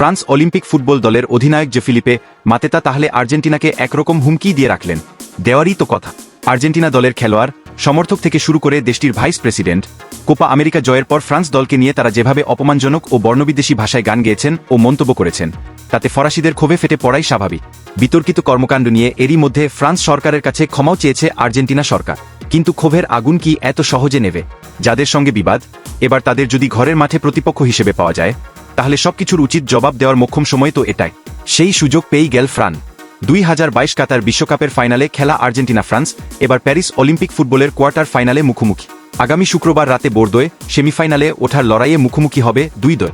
France Olympic football দলের অধিনায়ক যে ফিলিপে মাতেতা তাহলে আর্জেন্টিনাকে একরকম হুমকি দিয়ে রাখলেন। দেওয়ারই তো কথা। আর্জেন্টিনা দলের খেলোয়াড়, সমর্থক থেকে শুরু করে দেশটির ভাইস প্রেসিডেন্ট, কোপা আমেরিকা জয়ের পর ফ্রান্স দলকে নিয়ে তারা যেভাবে অপমানজনক ও বর্ণবিদ্বেষী ভাষায় গান গেয়েছেন ও মন্তব্য করেছেন, তাতে ফরাসিদের ক্ষোভে ফেটে পড়াই স্বাভাবিক। বিতর্কিত কর্মকাণ্ড নিয়ে এরই মধ্যে ফ্রান্স সরকারের কাছে ক্ষমাও চেয়েছে আর্জেন্টিনা সরকার। কিন্তু ক্ষোভের আগুন কি এত সহজে নেবে? যাদের সঙ্গে বিবাদ, এবার তাদের যদি ঘরের মাঠে প্রতিপক্ষ হিসেবে পাওয়া যায় তাহলে সবকিছুর উচিত জবাব দেওয়ার মোক্ষম সময় তো এটাই। সেই সুযোগ পেয়েই গেল ফ্রান দুই হাজার বাইশ কাতার বিশ্বকাপের ফাইনালে খেলা আর্জেন্টিনা ফ্রান্স এবার প্যারিস অলিম্পিক ফুটবলের কোয়ার্টার ফাইনালে মুখোমুখি। আগামী শুক্রবার রাতে বোর্দোয়, সেমিফাইনালে ওঠার লড়াইয়ে মুখোমুখি হবে দুই দল।